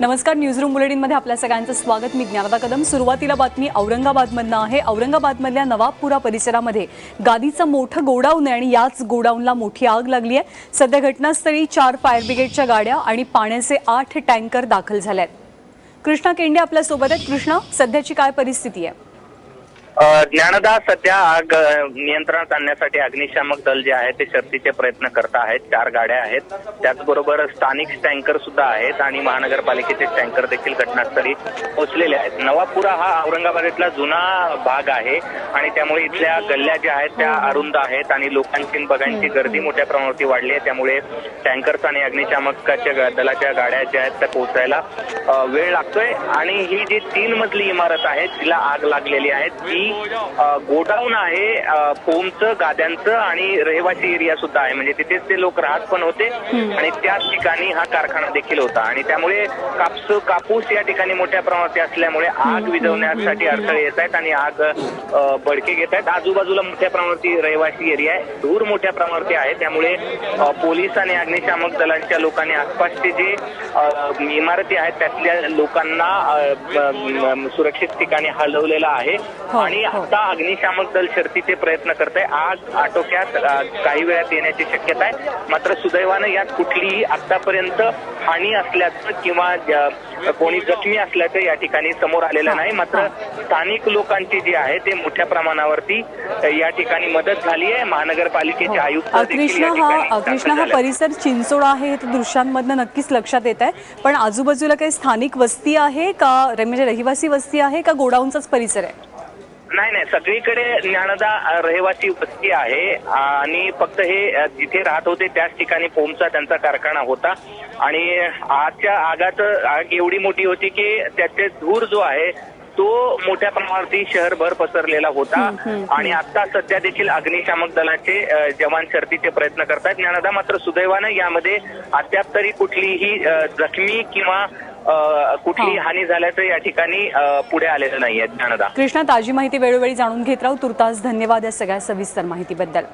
नमस्कार न्यूजरूम बुलेटिनमध्ये आपल्या सगळ्यांचं स्वागत. मी ज्ञानदा कदम. सुरुवातीला बातमी औरंगाबादमधनं आहे. औरंगाबादमधल्या नवाबपुरा परिसरामध्ये गादीचं मोठं गोडाऊन आहे आणि याच गोडाऊनला मोठी आग लागली आहे. सध्या घटनास्थळी चार फायर ब्रिगेडच्या गाड्या आणि पाण्याचे आठ टँकर दाखल झाले आहेत कृष्णा केंडे आपल्यासोबत आहेत. कृष्णा सध्याची काय परिस्थिती आहे? ज्ञानदा सध्या आग नियंत्रणात आणण्यासाठी अग्निशामक दल जे आहे ते शर्थीचे प्रयत्न करत आहेत. चार गाड्या आहेत. त्याचबरोबर स्थानिक टँकर सुद्धा आहेत आणि महानगरपालिकेचे टँकर देखील घटनास्थळी पोहोचलेले आहेत. नवापुरा हा औरंगाबादेतला जुना भाग आहे आणि त्यामुळे इथल्या गल्ल्या ज्या आहेत त्या अरुंद आहेत आणि लोकांची बघांची गर्दी मोठ्या प्रमाणावरती वाढली आहे. त्यामुळे टँकर्स आणि अग्निशामकाच्या दलाच्या गाड्या ज्या आहेत त्या पोहोचायला वेळ लागतोय. आणि ही जी तीन मजली इमारत आहे तिला आग लागलेली आहे. ती अ, गोडाऊन आहे. फोमचं गाद्यांचं आणि रहिवासी एरिया सुद्धा आहे. म्हणजे तिथेच ते लोक राहत पण होते. आणि त्याच ठिकाणी हा कारखाना देखील होता. आणि त्यामुळे कापूस कापूस या ठिकाणी मोठ्या प्रमाणात असल्यामुळे आग विझवण्यासाठी अडथळे येत आहेत आणि आग बडके घेत आहेत. आजूबाजूला मोठ्या प्रमाणावरती रहिवासी एरिया आहे. धूर मोठ्या प्रमाणावरती आहे. त्यामुळे पोलीस आणि अग्निशामक दलांच्या लोकांनी आसपासचे जे इमारती आहेत त्यातल्या लोकांना सुरक्षित ठिकाणी हलवलेलं आहे. हो, आणि हो. आता अग्निशामक दल शर्थीचे प्रयत्न करत आहे आग आटोक्यात काही वेळात येण्याची शक्यता आहे. मात्र सुदैवानं यात कुठलीही आतापर्यंत हानी असल्याचं किंवा कोणी जखमी असल्याचं या ठिकाणी समोर आलेलं नाही. मात्र स्थानिक लोकांची जी आहे ते मोठ्या प्रमाणावरती या ठिकाणी मदत झाली आहे. महानगरपालिकेचे आयुक्त देखील या कृष्णा हा कृष्णा हा. परिसर चिंचोडा आहे हे दृश्यांमधनं नक्कीच लक्षात येत आहे. पण आजूबाजूला काही स्थानिक वस्ती आहे का म्हणजे रहिवासी वस्ती आहे का गोडाऊनचाच परिसर आहे? नाही नाही. सगळीकडे ज्ञानदा रहिवासी वस्ती आहे आणि फक्त हे जिथे राहत होते त्याच ठिकाणी फोमचा त्यांचा कारखाना होता. आणि आजच्या आगाच आग एवढी मोठी होती की त्याचे धूर जो आहे तो मोठ्या प्रमाणावरती शहरभर पसरलेला होता. आणि आता सध्या देखील अग्निशामक दलाचे जवान शर्थीचे प्रयत्न करतात ज्ञानदा मात्र सुदैवानं यामध्ये अद्याप तरी कुठलीही जखमी किंवा अ, कुठलीही हा. हानी झाल्याचं या ठिकाणी पुढे आलेलं नाहीये ज्ञानदा. कृष्णा ताजी माहिती वेळोवेळी जाणून घेत राहू. तुर्तास धन्यवाद या सगळ्या सविस्तर माहितीबद्दल.